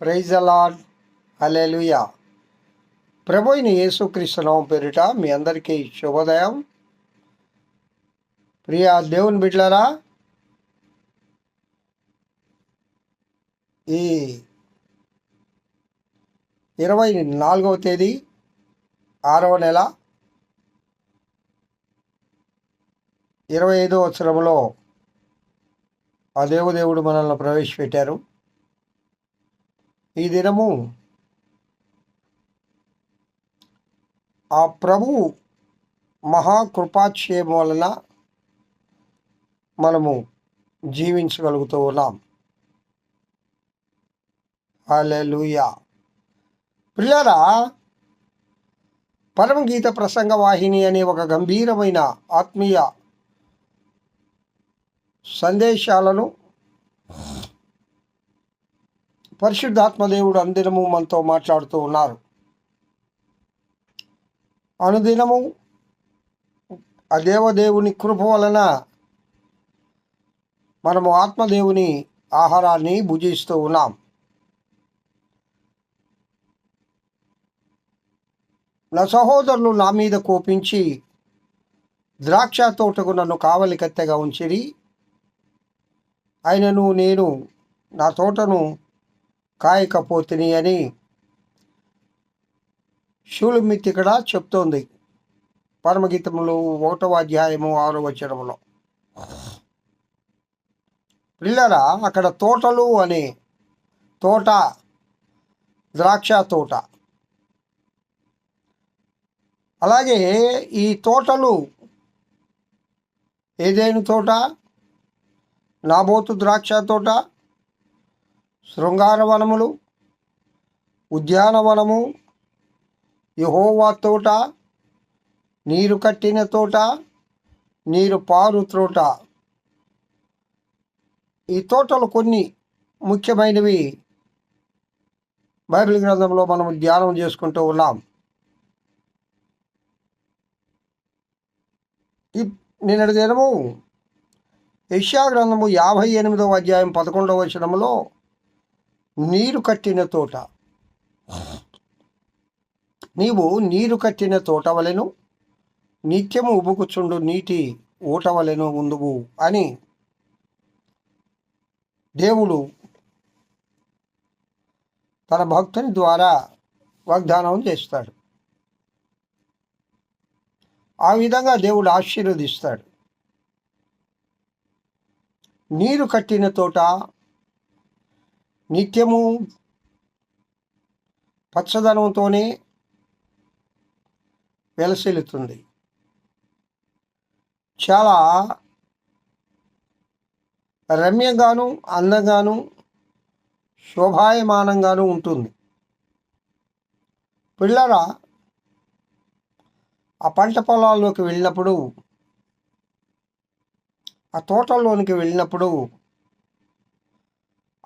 Praise అలాడ్ hallelujah ప్రభుయిన యేసుక్రీస్తునామం పేరిట మీ అందరికీ శుభోదయం. ప్రియ దేవుని బిడ్డలారా ఈ ఇరవై నాలుగవ తేదీ ఆరవ నెల ఇరవై ఐదవ సంవత్సరంలో ఆ దేవుదేవుడు మనల్ని ప్రవేశపెట్టారు. ఈ దినము ఆ ప్రభు మహాకృపాక్షేమం వలన మనము జీవించగలుగుతూ ఉన్నాం. హల్లెలూయా. పిల్లరా పరమగీత ప్రసంగ వాహిని అనే ఒక గంభీరమైన ఆత్మీయ సందేశాలను పరిశుద్ధాత్మదేవుడు అనుదినము మనతో మాట్లాడుతూ ఉన్నారు. అనుదినము ఆ దేవదేవుని కృప వలన మనము ఆత్మదేవుని ఆహారాన్ని భుజిస్తూ ఉన్నాం. నా సహోదరులు నా మీద కోపించి ద్రాక్ష తోటకు నన్ను కావలి కత్తెగా ఉంచిరి. ఆయనను నేను నా తోటను కాయకపోతిని అని శూలమిత్ ఇక్కడ చెప్తోంది పరమగీతములు ఒకటవ అధ్యాయము ఆరో వచనములో. పిల్లరా అక్కడ తోటలు అనే తోట ద్రాక్ష తోట. అలాగే ఈ తోటలు ఏదైనా తోట? నాబోతు ద్రాక్ష తోట శృంగారవనములు ఉద్యానవనము యహోవా తోట నీరు కట్టిన తోట నీరు పారు తోట ఈ తోటలు కొన్ని ముఖ్యమైనవి. బైబిల్ గ్రంథంలో మనం ధ్యానం చేసుకుంటూ ఉన్నాం. ఈ నిన్నటి దినము యష్యా గ్రంథము యాభై ఎనిమిదవ అధ్యాయం పదకొండవ వచనంలో నీరు కట్టిన తోట. నీవు నీరు కట్టిన తోట వలెను నిత్యము ఉబుకుచుండు నీటి ఊట వలెను ఉందువు అని దేవుడు తన భక్తుని ద్వారా వాగ్దానం చేస్తాడు. ఆ విధంగా దేవుడు ఆశీర్వదిస్తాడు. నీరు కట్టిన తోట నిత్యము పచ్చదనంతోనే వెలసిల్లుతుంది. చాలా రమ్యంగాను అందంగాను శోభాయమానంగాను ఉంటుంది. పిల్లరా ఆ పంట పొలాల్లోకి వెళ్ళినప్పుడు ఆ తోటల్లోనికి వెళ్ళినప్పుడు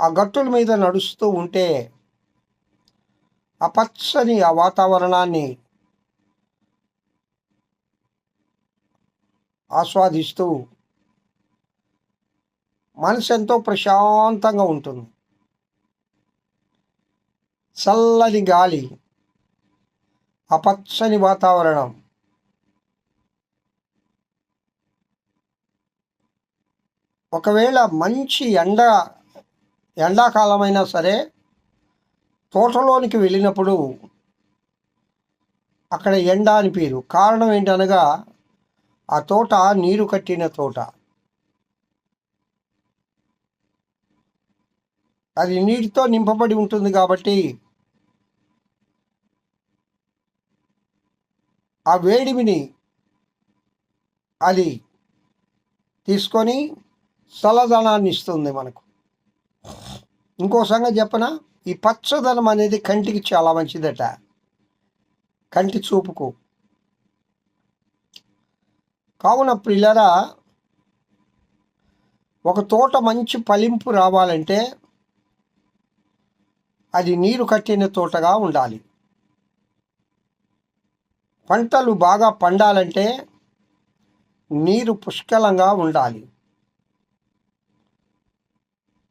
ఆ గట్టుల మీద నడుస్తూ ఉంటే ఆ పచ్చని ఆ వాతావరణాన్ని ఆస్వాదిస్తూ మనసు ఎంతో ప్రశాంతంగా ఉంటుంది. చల్లని గాలి ఆ పచ్చని వాతావరణం ఒకవేళ మంచి ఎండ ఎండాకాలమైనా సరే తోటలోనికి వెళ్ళినప్పుడు అక్కడ ఎండ అనిపించదు కారణం ఏంటనగా ఆ తోట నీరు కట్టిన తోట. అది నీటితో నింపబడి ఉంటుంది కాబట్టి ఆ వేడిమిని అది తీసుకొని చల్లదనాన్ని ఇస్తుంది మనకు. ఇంకో సంగతి చెప్పనా? ఈ పచ్చదనం అనేది కంటికి చాలా మంచిదట. కంటి చూపుకు. కావున ప్రిల్లరా ఒక తోట మంచి ఫలింపు రావాలంటే అది నీరు కట్టిన తోటగా ఉండాలి. పంటలు బాగా పండాలంటే నీరు పుష్కలంగా ఉండాలి.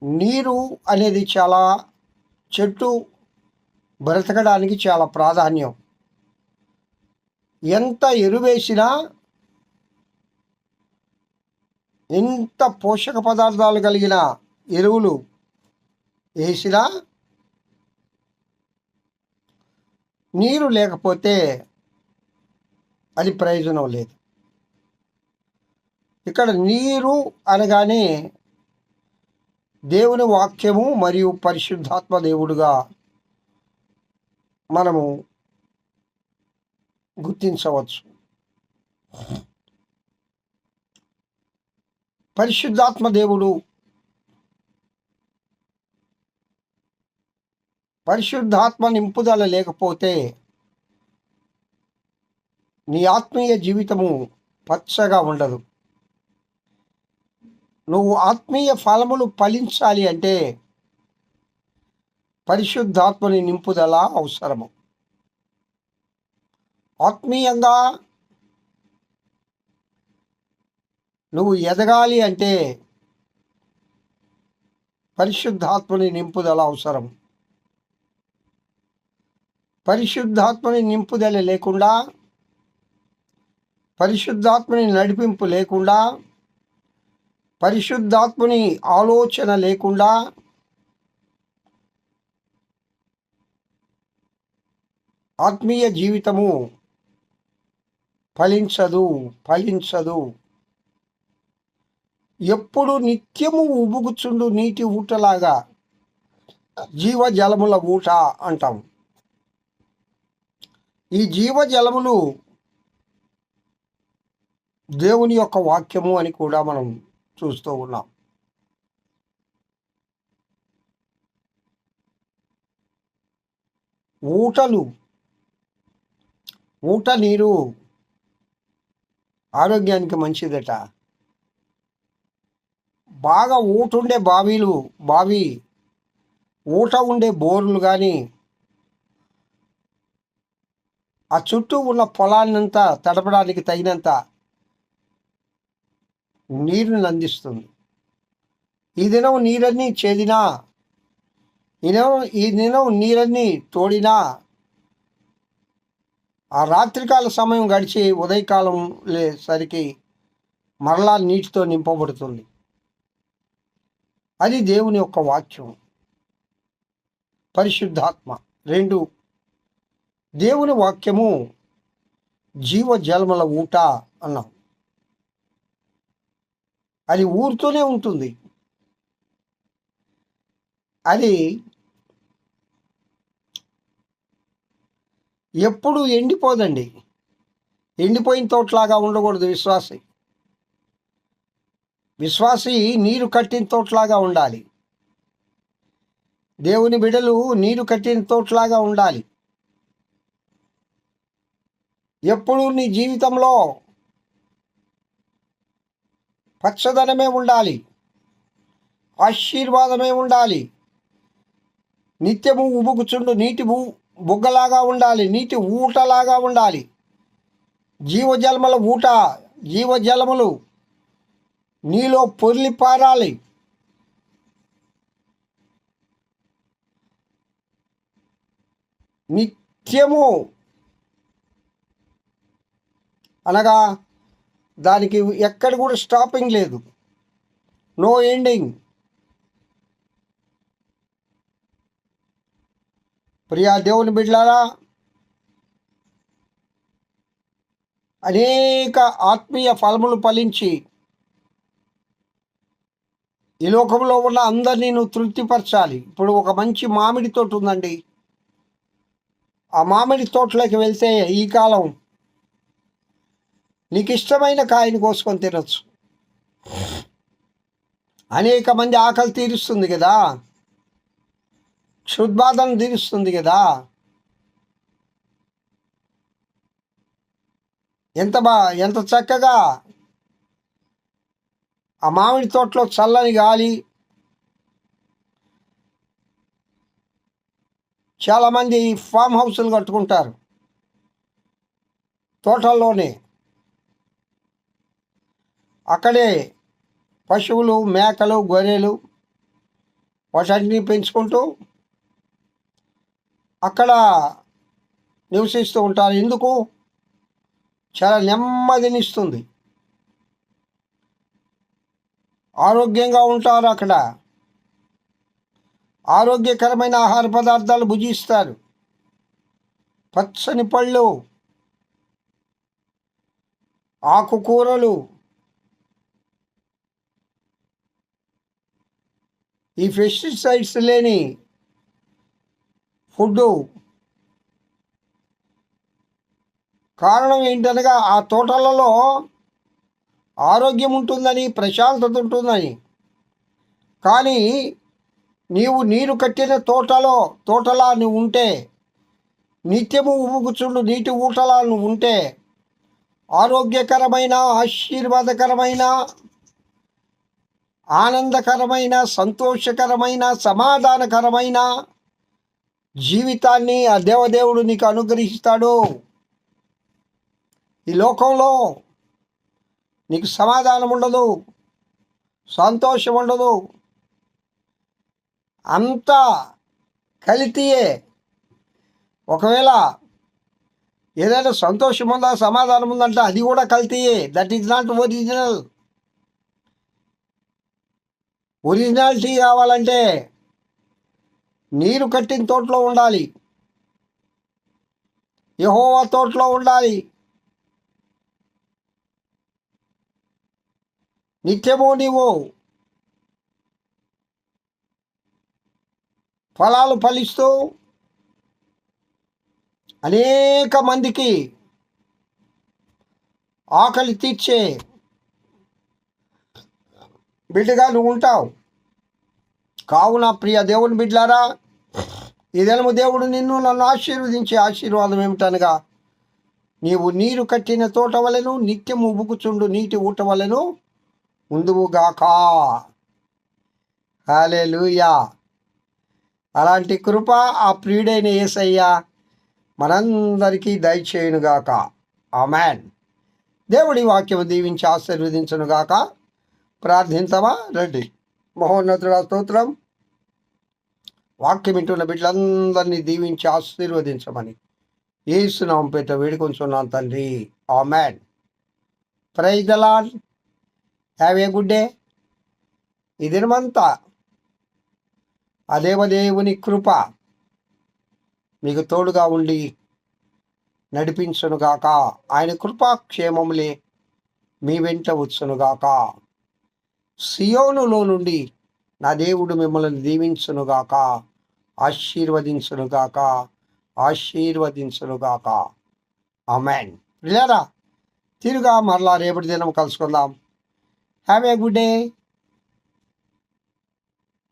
నీరు అనేది చాలా చెట్టు బ్రతకడానికి చాలా ప్రాధాన్యం. ఎంత ఎరువేసినా ఎంత పోషక పదార్థాలు కలిగిన ఎరువులు వేసినా నీరు లేకపోతే అది ప్రయోజనం లేదు. ఇక్కడ నీరు అనగానే దేవుని వాక్యము మరియు పరిశుద్ధాత్మ దేవుడుగా మనము గుర్తించవచ్చు. పరిశుద్ధాత్మ దేవుడు పరిశుద్ధాత్మ నింపుదల లేకపోతే నీ ఆత్మీయ జీవితము పచ్చగా ఉండదు. నువ్వు ఆత్మీయ ఫలములు ఫలించాలి అంటే పరిశుద్ధాత్మని నింపుదల అవసరము. ఆత్మీయంగా నువ్వు ఎదగాలి అంటే పరిశుద్ధాత్మని నింపుదల అవసరం పరిశుద్ధాత్మని నింపుదల లేకుండా పరిశుద్ధాత్మని నడిపింపు లేకుండా పరిశుద్ధాత్ముని ఆలోచన లేకుండా ఆత్మీయ జీవితము ఫలించదు ఫలించదు. ఎప్పుడు నిత్యము ఉబుగుచుండు నీటి ఊటలాగా జీవజలముల ఊట అంటాం. ఈ జీవజలములు దేవుని యొక్క వాక్యము అని కూడా మనం చూస్తూ ఉన్నాం. ఊటలు ఊట నీరు ఆరోగ్యానికి మంచిదట. బాగా ఊటుండే బావిలు బావి ఊట ఉండే బోర్లు కానీ ఆ చుట్టూ ఉన్న పొలాన్నంతా తడపడానికి తగినంత నీరుని అందిస్తుంది. ఈ దినం నీరన్నీ చేదినా ఈ దినం ఈ దినం నీరన్నీ తోడినా ఆ రాత్రికాల సమయం గడిచి ఉదయకాలం లేసరికి మరలా నీటితో నింపబడుతుంది. అది దేవుని యొక్క వాక్యం. పరిశుద్ధాత్మ. రెండు దేవుని వాక్యము జీవజలముల ఊట అన్నాం. అది ఊరుతూనే ఉంటుంది. అది ఎప్పుడు ఎండిపోదండి. ఎండిపోయిన తోటలాగా ఉండకూడదు విశ్వాసి. విశ్వాసి నీరు కట్టిన తోటలాగా ఉండాలి. దేవుని బిడలు నీరు కట్టిన తోటలాగా ఉండాలి. ఎప్పుడు నీ జీవితంలో పచ్చదనమే ఉండాలి. ఆశీర్వాదమే ఉండాలి. నిత్యము ఉబుకుచుండు నీటి బుగ్గలాగా ఉండాలి. నీటి ఊటలాగా ఉండాలి. జీవజలముల ఊట జీవజలములు నీలో పొర్లి పారాలి. నిత్యము అనగా దానికి ఎక్కడ కూడా స్టాపింగ్ లేదు. నో ఎండింగ్ ప్రియా దేవుని బిడ్డలారా అనేక ఆత్మీయ ఫలములు ఫలించి ఈ లోకంలో ఉన్న అందరినీ నువ్వు తృప్తిపరచాలి. ఇప్పుడు ఒక మంచి మామిడి తోట ఉందండి. ఆ మామిడి తోటలోకి వెళ్తే ఈ కాలం నీకు ఇష్టమైన కాయని కోసుకొని తినచ్చు. అనేక మంది ఆకలి తీరుస్తుంది కదా. క్షుద్బాధను తీరుస్తుంది కదా. ఎంత బా ఎంత చక్కగా ఆ మామిడి తోటలో చల్లని గాలి చాలామంది ఫామ్ హౌస్లు కట్టుకుంటారు. తోటల్లోనే అక్కడే పశువులు మేకలు గొర్రెలు వాటన్నిటిని పెంచుకుంటూ అక్కడ నివసిస్తూ ఉంటారు. ఎందుకు చాలా నెమ్మదినిస్తుంది. ఆరోగ్యంగా ఉంటారు అక్కడ. ఆరోగ్యకరమైన ఆహార పదార్థాలు భుజిస్తారు. పచ్చని పళ్ళు ఆకుకూరలు ఈ పెస్టిసైడ్స్ లేని ఫుడ్డు. కారణం ఏంటనగా ఆ తోటలలో ఆరోగ్యం ఉంటుందని ప్రశాంతత ఉంటుందని. కానీ నీవు నీరు కట్టిన తోటలో తోటలా నువ్వు ఉంటే నిత్యము ఊగుచుండు నీటి ఊటలా నువ్వు ఉంటే ఆరోగ్యకరమైన ఆశీర్వాదకరమైన ఆనందకరమైన సంతోషకరమైన సమాధానకరమైన జీవితాన్ని ఆ దేవదేవుడు నీకు అనుగ్రహిస్తాడు. ఈ లోకంలో నీకు సమాధానం ఉండదు సంతోషం ఉండదు. అంతా కలితీయే ఒకవేళ ఏదైనా సంతోషం ఉందా సమాధానం ఉందంటే అది కూడా కలితీయే. That is not original originality కావాలంటే నీరు కట్టిన తోటలో ఉండాలి. యహోవా తోటలో ఉండాలి. నిత్యము నీవు ఫలాలు ఫలిస్తూ అనేక మందికి ఆకలి తీర్చే బిడ్డగా నువ్వు ఉంటావు. కావున ప్రియ దేవుని బిడ్లారా ఇదేమో దేవుడు నిన్ను నన్ను ఆశీర్వదించే ఆశీర్వాదం ఏమిటనగా నీవు నీరు కట్టిన తోట వలెను నిత్యం ఉబుకుచుండు నీటి ఊట వలెను ఉందువుగాక హాలెలూయా అలాంటి కృప ఆ ప్రియుడైన యేసయ్య మనందరికీ దయచేయునుగాక. ఆమెన్. దేవుడి వాక్యం దీవించి ఆశీర్వదించునుగాక. ప్రార్థించమా రండి. మహోన్నతుడ స్తోత్రం. వాక్యం వింటున్న బిడ్డలందరినీ దీవించి ఆశీర్వదించమని ఏసునామం పేట వేడుకొంచున్నాను తండ్రి. Amen. Praise the lord have a good day. ఈ దినమంతా ఆ దేవదేవుని కృప మీకు తోడుగా ఉండి నడిపించునుగాక. ఆయన కృపాక్షేమములే మీ వెంట వచ్చునుగాక. సియోనులో నుండి నా దేవుడు మిమ్మల్ని దీవించునుగాక ఆశీర్వదించునుగాక ఆశీర్వదించునుగాక అమెన్ లేదా తిరుగా మరలా రేపటి దినం కలుసుకుందాం. Have a good day